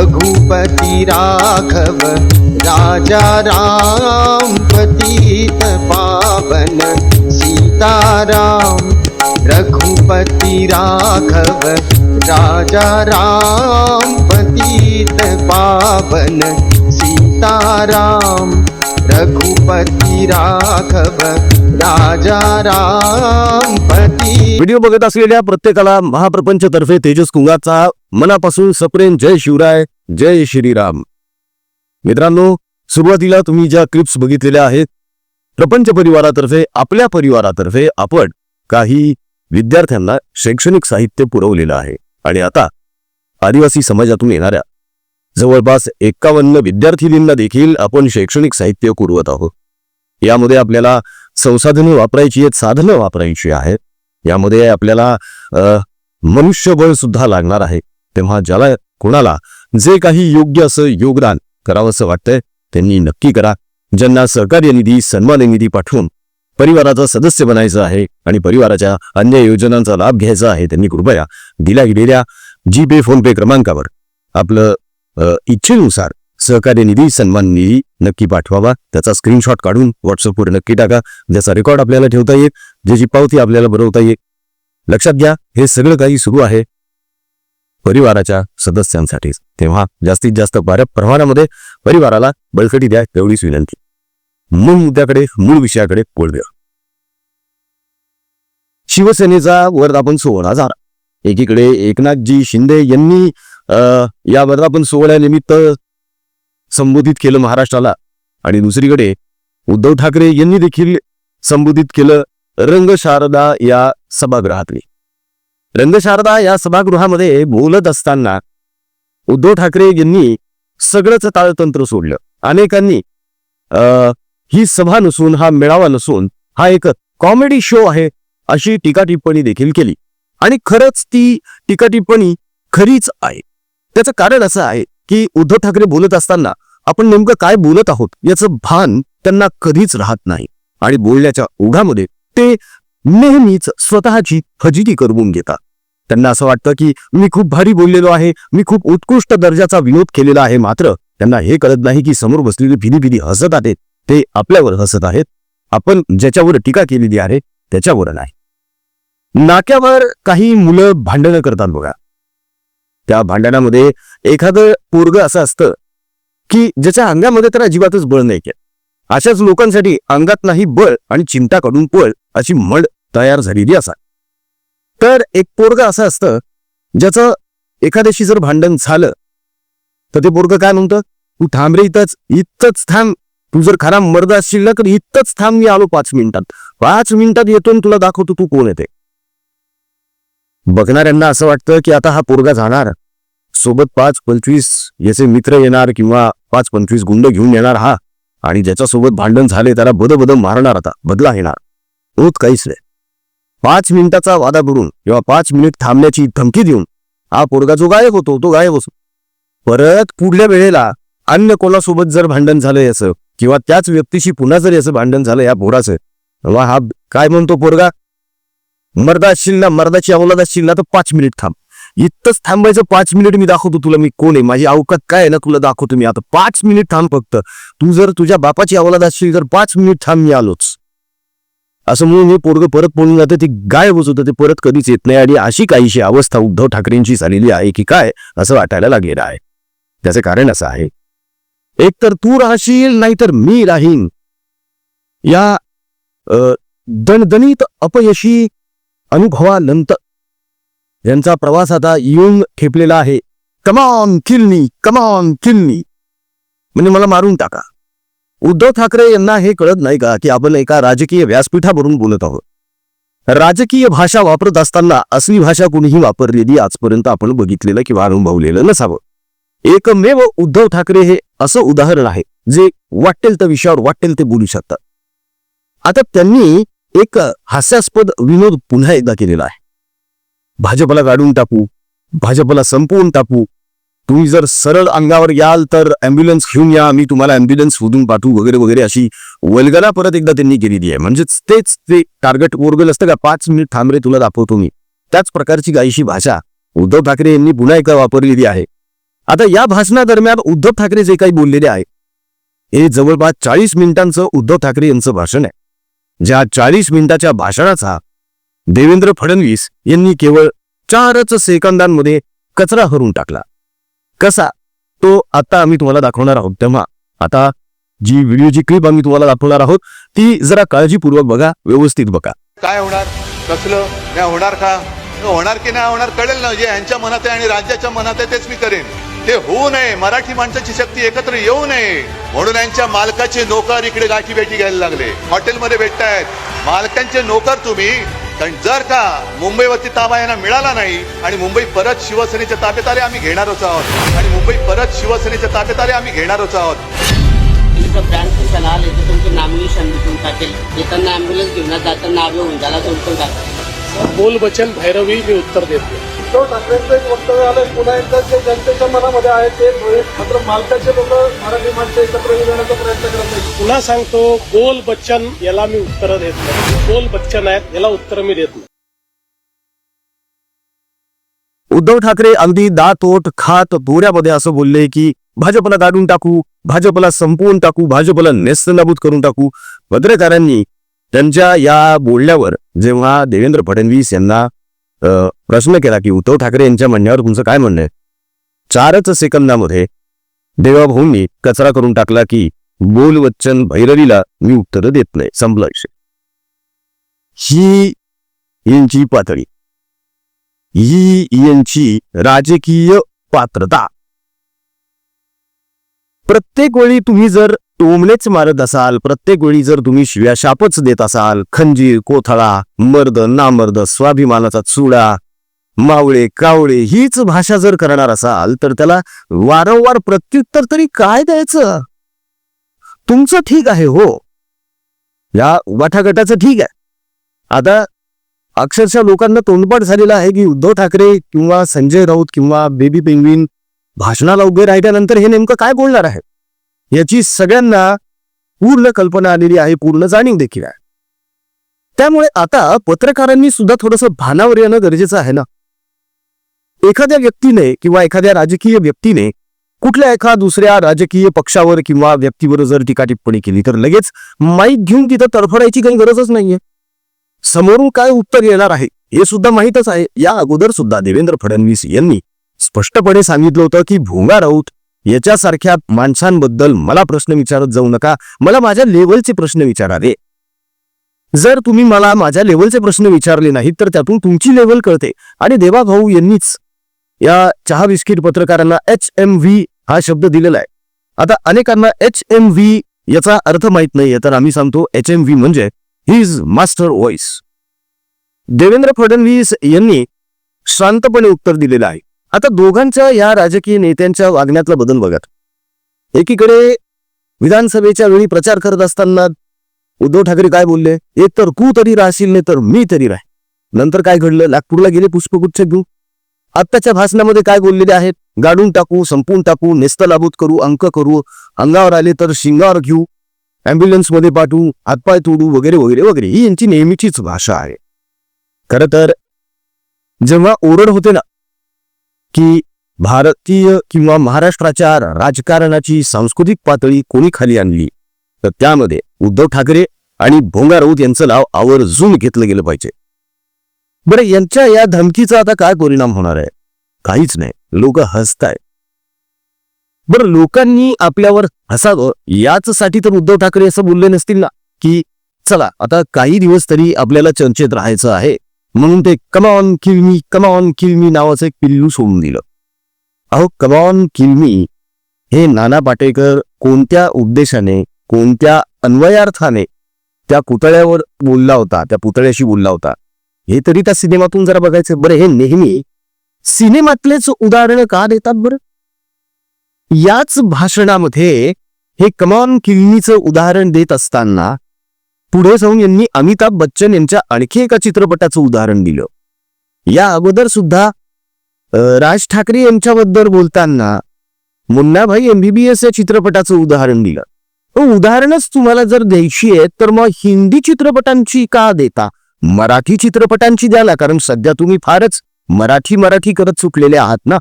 रघुपति राघव राजा राम पतित पावन सीताराम रघुपति राघव राजा राम पतित पावन सीताराम रघुपती राघव राजा राम व्हिडिओ बघत असलेल्या प्रत्येकाला महाप्रपंचतर्फे तेजस कुंगाचा मनापासून सप्रेम जय शिवराय जय श्रीराम. मित्रांनो सुरुवातीला तुम्ही ज्या क्लिप्स बघितलेल्या आहेत प्रपंच परिवारातर्फे आपल्या परिवारातर्फे आपण काही विद्यार्थ्यांना शैक्षणिक साहित्य पुरवलेलं आहे. आणि आता आदिवासी समाजातून येणाऱ्या जवळपास एक्कावन्न विद्यार्थिनींना देखील आपण शैक्षणिक साहित्य पुरवत आहोत. यामध्ये आपल्याला संसाधने वापरायची आहेत साधनं वापरायची आहेत. यामध्ये आपल्याला मनुष्यबळ सुद्धा लागणार आहे. तेव्हा ज्याला कोणाला जे काही योग्य असं योगदान करावंसं वाटतंय त्यांनी नक्की करा. ज्यांना सहकार्य निधी सन्मान निधी पाठवून परिवाराचा सदस्य बनायचं आहे आणि परिवाराच्या अन्य योजनांचा लाभ घ्यायचा आहे त्यांनी कृपया दिल्या गेलेल्या जी पे फोन पे क्रमांकावर आपलं इच्छेनुसार सहकार्य निधी सन्मान निधी नक्की पाठवावा. त्याचा स्क्रीनशॉट काढून व्हॉट्सअपवर नक्की टाका. ज्याचा रेकॉर्ड आपल्याला ठेवता येईल ज्याची पावती आपल्याला बनवता येईल. लक्षात घ्या हे सगळं काही सुरू आहे. परिवाराच्या सदस्यांसाठीच तेव्हा जास्तीत जास्त बऱ्या प्रमाणामध्ये परिवाराला बळकटी द्या तेवढीच विनंती. मूळ मुद्द्याकडे मूळ विषयाकडे वळूया. शिवसेनेचा वर्धापन सोहळा झाला. एकीकडे एकनाथजी शिंदे यांनी या वर्धापन सोहळ्यानिमित्त संबोधित केलं महाराष्ट्राला. आणि दुसरीकडे उद्धव ठाकरे यांनी देखील संबोधित केलं रंगशारदा या सभागृहातली. रंगशारदा या सभागृहामध्ये बोलत असताना उद्धव ठाकरे यांनी सगळंच ताळतंत्र सोडलं. अनेकांनी ही सभा नसून हा मेळावा नसून हा एक कॉमेडी शो आहे अशी टीका टिप्पणी देखील केली. आणि खरंच ती टीका टिप्पणी खरीच आहे. त्याचं कारण असं आहे की उद्धव ठाकरे बोलत असताना आपण नेमकं काय बोलत आहोत याचं भान त्यांना कधीच राहत नाही. आणि बोलण्याच्या ओघामध्ये ते नेहमीच स्वतःची फजिती करवून घेतात. त्यांना असं वाटतं की मी खूप भारी बोललेलो आहे मी खूप उत्कृष्ट दर्जाचा विनोद केलेला आहे मात्र त्यांना हे कळत नाही की समोर बसलेले भिदी भिदी हसत आहेत. ते आपल्यावर हसत आहेत. आपण ज्याच्यावर टीका केलेली आहे त्याच्यावर नाही. नाक्यावर काही मुलं भांडणं करतात बघा. त्या भांडणामध्ये एखादं पोरग असं असतं की ज्याच्या अंगामध्ये तर अजिबातच बळ नाही केलं अशाच लोकांसाठी अंगात नाही बळ आणि चिंता काढून पळ अशी मड तयार झालेली असा तर एक पोरग असं असतं ज्याचं एखाद्याशी जर भांडण झालं तर ते पोरग काय म्हणतं? तू थांब रे इथंच इथंच थांब. तू जर खरा मर्द असशील ना तर इथंच थांब मी आलो पाच मिनिटात. पाच मिनिटात येतो आणि तुला दाखवतो तू कोण येते बघणाऱ्यांना असं वाटतं की आता हा पोरगा जाणार. सोबत पाच पंचवीस याचे मित्र येणार किंवा पाच पंचवीस गुंड घेऊन येणार हा. आणि ज्याच्यासोबत भांडण झाले त्याला बद बद मारणार आता बदला येणार होत काहीच नाही. पाच मिनिटाचा वादा करून किंवा पाच मिनिट थांबण्याची धमकी देऊन हा पोरगा जो गायब होतो तो गायब असतो परत पुढल्या वेळेला अन्य कोणासोबत जर भांडण झालं याचं किंवा त्याच व्यक्तीशी पुन्हा जर याचं भांडण झालं या पोराचं तेव्हा हा काय म्हणतो पोरगा? मर्दा असशील ना मर्दाची अवलाद असशील ना तर पाच मिनिट थांब. इतकंच थांबायचं पाच मिनिट मी दाखवतो तुला मी कोण आहे. माझी अवकात काय आहे ना तुला दाखवतो मी. आता पाच मिनिट थांब फक्त. तू जर तुझ्या बापाची अवलाद असशील तर पाच मिनिट थांब मी आलोच. असं म्हणून हे पोरग परत पळून जातं ते गायबच होतं ते परत कधीच येत नाही. आणि अशी काहीशी अवस्था उद्धव ठाकरेंची झालेली आहे की काय असं वाटायला लागलेलं आहे. त्याचं कारण असं आहे. एक तर तू राहशील नाहीतर मी राहीन. या दणदणीत अपयशी अनुभवानंतर यांचा प्रवास आता येऊन ठेपलेला आहे. कमॉन किलनी कमॉन किलनी म्हणजे मला मारून टाका. उद्धव ठाकरे यांना हे कळत नाही का की आपण एका राजकीय व्यासपीठावरून बोलत आहोत? राजकीय भाषा वापरत असताना असली भाषा कुणीही वापरलेली आजपर्यंत आपण बघितलेलं किंवा अनुभवलेलं नसावं. एकमेव उद्धव ठाकरे हे असं उदाहरण आहे जे वाटेल त्या विषयावर वाटेल ते बोलू शकतात. आता त्यांनी एक हास्यास्पद विनोद पुन्हा एकदा केलेला आहे. भाजपला काढून टाकू भाजपला संपवून टाकू. तुम्ही जर सरळ अंगावर याल तर अँब्युलन्स घेऊन या आम्ही तुम्हाला अँब्युलन्स शोधून पाठवू वगैरे वगैरे अशी वलगला परत एकदा त्यांनी केलेली आहे. म्हणजेच तेच ते टार्गेट ओरगल असतं का पाच मिनिट थांब रे तुला दाखवतो मी. त्याच प्रकारची गायशी भाषा उद्धव ठाकरे यांनी पुन्हा एकदा वापरलेली आहे. आता या भाषणादरम्यान उद्धव ठाकरे जे काही बोललेले आहे हे जवळपास चाळीस मिनिटांचं उद्धव ठाकरे यांचं भाषण आहे. ज्या चाळीस मिनिटाच्या भाषणाचा देवेंद्र फडणवीस यांनी केवळ चारच सेकंदांमध्ये कचरा हरून टाकला. कसा? तो आता आम्ही तुम्हाला दाखवणार आहोत. तेव्हा आता जी व्हिडिओची क्लिप आम्ही तुम्हाला दाखवणार आहोत ती जरा काळजीपूर्वक बघा व्यवस्थित बघा. काय होणार? कसलं? नाही होणार का? होणार की नाही होणार? कळेल ना. जे यांच्या मनात आहे आणि राज्याच्या मनात आहे तेच मी करेन. ते होऊ नये. मराठी माणसाची शक्ती एकत्र येऊ नये. म्हणून यांच्या मालकाचे नोकर इकडे गाठी भेटी घ्यायला लागले. हॉटेलमध्ये भेटतायत. मालकांचे नोकर तुम्ही. कारण जर का मुंबईवरती ताबा यांना मिळाला नाही आणि मुंबई परत शिवसेनेच्या ताब्यात आले आम्ही घेणारच आहोत. आणि मुंबई परत शिवसेनेच्या ताब्यात आले आम्ही घेणारच आहोत. तुमचं ब्रँडचं सलाह आले तर तुमचं नॉमिनेशन भेटून टाकेल. येताना ॲम्ब्युलन्स घेऊन जाताना नावे होऊन झाला उलटून टाकेल बोल बचन भैरवी मी उत्तर देत. उद्धव ठाकरेंचं एक वक्तव्य आलं पुन्हा एकदा जे जनतेच्या मनामध्ये आहे ते मात्र मालकाचे लोक मराठी माणसं एकत्र येण्याचा प्रयत्न करत नाही पुन्हा सांगतो बोल बच्चन याला मी उत्तर देत नाही. बोल बच्चन आहेत याला उत्तर मी देत नाही. उद्धव ठाकरे अगदी दातोट खात बोऱ्यामध्ये असं बोलले की भाजपला काढून टाकू भाजपला संपवून टाकू भाजपला नेस्तनाबूत करून टाकू. पत्रकारांनी त्यांच्या या बोलण्यावर जेव्हा देवेंद्र फडणवीस यांना प्रश्न केला की उद्धव ठाकरे यांच्या म्हणण्यावर तुमचं काय म्हणणं आहे? चारच सेकंदामध्ये देवाभाऊंनी कचरा करून टाकला की बोल वच्चन भैरवीला मी उत्तर देत नाही. संपलं विषय. ही यांची पातळी. ही यांची राजकीय पात्रता. प्रत्येक वेळी तुम्ही जर टोमलेच मारत असाल प्रत्येक वेळी जर तुम्ही शिव्या शापच देत असाल खंजीर कोथळा मर्द नामर्द स्वाभिमानाचा चुडा मावळे कावळे हीच भाषा जर करणार असाल तर त्याला वारंवार प्रत्युत्तर तरी काय द्यायचं? तुमचं ठीक आहे हो. या वाठागटाचं ठीक आहे. आता अक्षरशः लोकांना तोंडपाठ झालेला आहे की उद्धव ठाकरे किंवा संजय राऊत किंवा बेबी पेंग्विन भाषणाला उभे राहिल्यानंतर हे नेमकं काय बोलणार आहे याची सगळ्यांना पूर्ण कल्पना आलेली आहे पूर्ण जाणीव देखील आहे. त्यामुळे आता पत्रकारांनी सुद्धा थोडंसं भानावर येणं गरजेचं आहे ना? एखाद्या व्यक्तीने किंवा एखाद्या राजकीय व्यक्तीने कुठल्या एका दुसऱ्या राजकीय पक्षावर किंवा व्यक्तीवर जर टीका टिप्पणी केली तर लगेच माईक घेऊन तिथं तडफडायची काही गरजच नाहीये. समोरून काय उत्तर येणार आहे हे सुद्धा माहीतच आहे. या अगोदर सुद्धा देवेंद्र फडणवीस यांनी स्पष्टपणे सांगितलं होतं की भोंगा राऊत याच्यासारख्या माणसांबद्दल मला प्रश्न विचारत जाऊ नका. मला माझ्या लेवलचे प्रश्न विचारावे. जर तुम्ही मला माझ्या लेवलचे प्रश्न विचारले नाहीत तर त्यातून तुमची लेवल कळते. आणि देवा भाऊ यांनीच या चहा बिस्किट पत्रकारांना एच एम व्ही हा शब्द दिलेला आहे. आता अनेकांना एच एम व्ही याचा अर्थ माहीत नाहीये तर आम्ही सांगतो एच एम व्ही म्हणजे His Master Voice Devendra Fadnavis यांनी शांतपणे उत्तर दिलेलं आहे. आता दोघांच्या या राजकीय नेत्यांच्या वागण्यातला बदल बघत एकीकडे विधानसभेच्या वेळी प्रचार करत असताना उद्धव ठाकरे काय बोलले? एक तर तू तरी राहशील नाही तर मी तरी राह नंतर काय घडलं? नागपूरला गेले पुष्पगुच्छ घेऊ आत्ताच्या भाषणामध्ये काय बोललेले आहेत? गाडून टाकू संपून टाकू नेस्तलाभूत करू अंक करू अंगावर आले तर शिंगावर घेऊ अँब्युलन्समध्ये पाठवू हातपाय तोडू वगैरे वगैरे वगैरे. ही यांची नेहमीचीच भाषा आहे. खर तर जेव्हा ओरड होते ना की भारतीय किंवा महाराष्ट्राच्या राजकारणाची सांस्कृतिक पातळी कोणी खाली आणली तर त्यामध्ये उद्धव ठाकरे आणि भोंगा राऊत यांचं नाव आवर्जून घेतलं गेलं पाहिजे. बरं यांच्या या धमकीचा आता काय परिणाम होणार आहे? काहीच नाही. लोक हसताय बरं लोकांनी आपल्यावर हसावं? याचसाठी तर उद्धव ठाकरे असं बोलले नसतील ना? की चला आता काही दिवस तरी आपल्याला चर्चेत राहायचं आहे. म्हणून ते कमॉन किलमी कमॉन किलमी नावाचं एक पिल्लू सोडून दिलं. अहो कमॉन किलमी हे नाना पाटेकर कोणत्या उद्देशाने कोणत्या अन्वयार्थाने त्या पुतळ्यावर बोलला होता त्या पुतळ्याशी बोलला होता? हे तरी त्या सिनेमातून जरा बघायचं बरं हे नेहमी सिनेमातलेच उदाहरण का देतात बरं? याच भाषणामध्ये हे कमॉन किल्लीचं उदाहरण देत असताना पुढे जाऊन यांनी अमिताभ बच्चन यांच्या आणखी एका चित्रपटाचं उदाहरण दिलं. या अगोदर सुद्धा राज ठाकरे यांच्याबद्दल बोलताना मुन्नाभाई एमबीबीएस या चित्रपटाचं उदाहरण दिलं. उदाहरणच तुम्हाला जर द्यायची आहे तर मग हिंदी चित्रपटांची का देता? मराठी चित्रपटांची द्या ना कारण सध्या तुम्ही फारच मराठी मराठी करत चुकलेले आहात ना.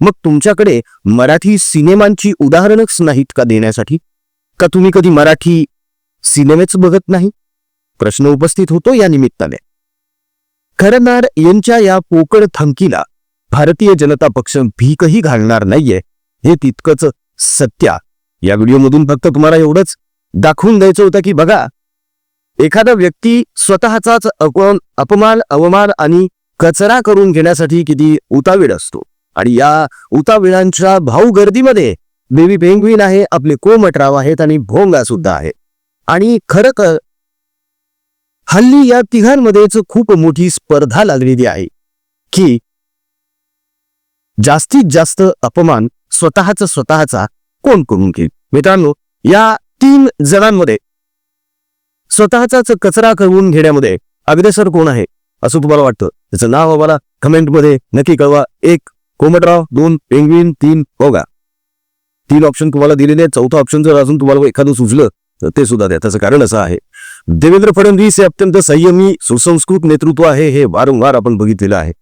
मग तुमच्याकडे मराठी सिनेमांची उदाहरणच नाहीत का देण्यासाठी? का तुम्ही कधी मराठी सिनेमेच बघत नाही? प्रश्न उपस्थित होतो या निमित्ताने. खरनार यांच्या या पोकळ थंकीला भारतीय जनता पक्ष भीकही घालणार नाहीये हे तितकंच सत्या. या व्हिडिओमधून फक्त तुम्हाला एवढंच दाखवून द्यायचं होतं की बघा एखादा व्यक्ती स्वतःचाच अपमान अपमान अवमान आणि कचरा करून घेण्यासाठी किती उतावीळ असतो. आणि या उताविळांच्या भाऊ गर्दीमध्ये बेबी पेंग्विन आहे आपले कोमटराव आहेत आणि भोंगा सुद्धा आहे. आणि खरं तर हल्ली या तिघांमध्येच खूप मोठी स्पर्धा लागलेली आहे. की जास्तीत जास्त अपमान स्वतःच स्वतःचा कोण करून घेईल? मित्रांनो या तीन जणांमध्ये स्वतःचाच कचरा करून घेण्यामध्ये अग्रेसर कोण आहे? असं तुम्हाला वाटतं? त्याचं नाव आम्हाला कमेंटमध्ये नक्की कळवा. एक कोमटराव. दोन पेंग्विन. तीन बघा तीन ऑप्शन तुम्हाला दिलेले आहेत. चौथा ऑप्शन जर अजून तुम्हाला एखादं सुचलं तर ते सुद्धा द्या. त्याचं कारण असं आहे. देवेंद्र फडणवीस हे अत्यंत संयमी सुसंस्कृत नेतृत्व आहे हे वारंवार आपण बघितलेलं आहे.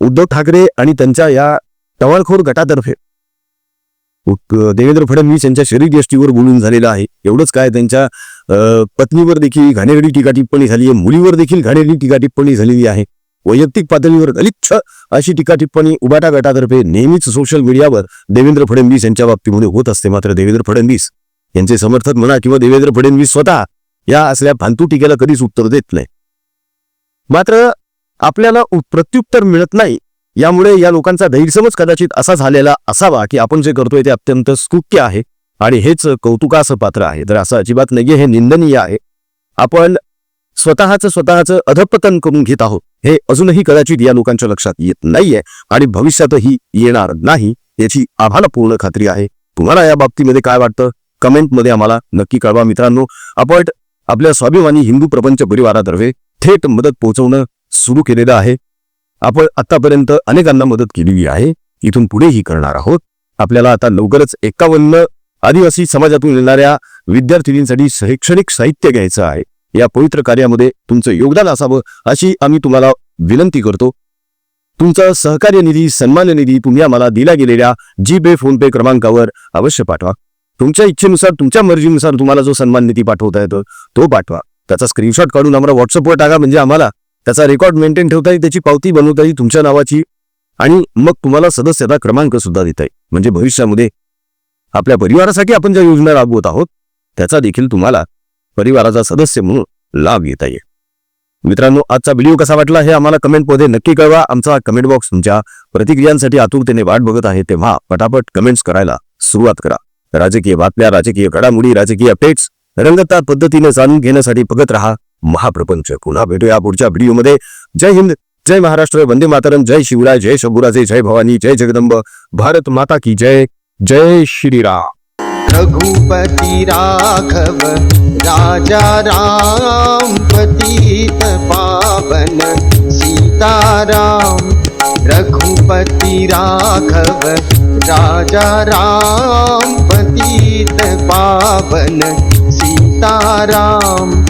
उद्धव ठाकरे आणि त्यांच्या या टवाळखोर गटातर्फे देवेंद्र फडणवीस यांच्या शरीर यष्टीवर बोलून झालेलं आहे. एवढंच काय त्यांच्या पत्नीवर देखील घाणेरडी टीका टिप्पणी झाली आहे. मुलीवर देखील घाणेरडी टीका टिप्पणी झालेली आहे. वैयक्तिक पातळीवर गलिच्छ अशी टीका टिप्पणी उबाटा गटातर्फे नेहमीच सोशल मीडियावर देवेंद्र फडणवीस यांच्या बाबतीमध्ये होत असते. मात्र देवेंद्र फडणवीस यांचे समर्थक म्हणा किंवा देवेंद्र फडणवीस स्वतः या असल्या फालतू टीकेला कधीच उत्तर देत नाही. मात्र आपल्याला प्रत्युत्तर मिळत नाही. यामुळे या लोकांचा गैरसमज कदाचित असा झालेला असावा की आपण जे करतोय ते अत्यंत स्तुत्य आहे आणि हेच कौतुकाचं पात्र आहे. तर असं अजिबात नाहीये हे निंदनीय आहे. आपण स्वतःच स्वतःच अधपतन करून घेत आहोत. हे अजूनही कदाचित या लोकांच्या लक्षात येत नाहीये आणि भविष्यातही येणार नाही याची आम्हाला पूर्ण खात्री आहे. तुम्हाला या बाबतीमध्ये काय वाटतं? कमेंटमध्ये आम्हाला नक्की कळवा मित्रांनो. आपण आपल्या स्वाभिमानी हिंदू प्रपंच परिवारातर्फे थेट मदत पोहोचवणं सुरू केलेलं आहे. आपण आतापर्यंत अनेकांना मदत केलेली आहे. इथून पुढेही करणार आहोत. आपल्याला आता लवकरच एकावन्न आदिवासी समाजातून येणाऱ्या विद्यार्थिनींसाठी शैक्षणिक साहित्य घ्यायचं आहे. या पवित्र कार्यामध्ये तुमचं योगदान असावं अशी आम्ही तुम्हाला विनंती करतो. तुमचा सहकार्य निधी सन्मान निधी तुम्ही आम्हाला दिला गेलेल्या जी पे फोन पे क्रमांकावर अवश्य पाठवा. तुमच्या इच्छेनुसार तुमच्या मर्जीनुसार तुम्हाला जो सन्मान निधी पाठवता येतो तो पाठवा. त्याचा स्क्रीनशॉट काढून आम्हाला व्हॉट्सअपवर टाका म्हणजे आम्हाला त्याचा रेकॉर्ड मेंटेन ठेवता येईल त्याची पावती बनवता येईल तुमच्या नावाची. आणि मग तुम्हाला सदस्यता क्रमांक सुद्धा देता येईल. म्हणजे भविष्यामध्ये आपल्या परिवारासाठी आपण ज्या योजना राबवत आहोत त्याचा देखील तुम्हाला परिवाराचा सदस्य म्हणून लाभ घेता येईल. मित्रांनो आजचा व्हिडिओ कसा वाटला हे आम्हाला कमेंटमध्ये नक्की कळवा. आमचा कमेंट बॉक्स तुमच्या प्रतिक्रियांसाठी आतुरतेने वाट बघत आहे तेव्हा पटापट कमेंट्स करायला सुरुवात करा. राजकीय बातम्या राजकीय घडामोडी राजकीय अपडेट्स रंगतदार पद्धतीने जाणून घेण्यासाठी बघत रहा. महाप्रपंच. पुन्हा भेटूया पुढच्या व्हिडिओमध्ये. जय हिंद, जय महाराष्ट्र, वंदे मातरम, जय शिवराय, जय शंभूराजे, जय भवानी, जय जगदंब. भारत माता की जय. जय श्रीराम. रघुपति राघव, राजा राम पतित पावन, सीताराम. रघुपति राघव, राजा राम पतित पावन, सीताराम.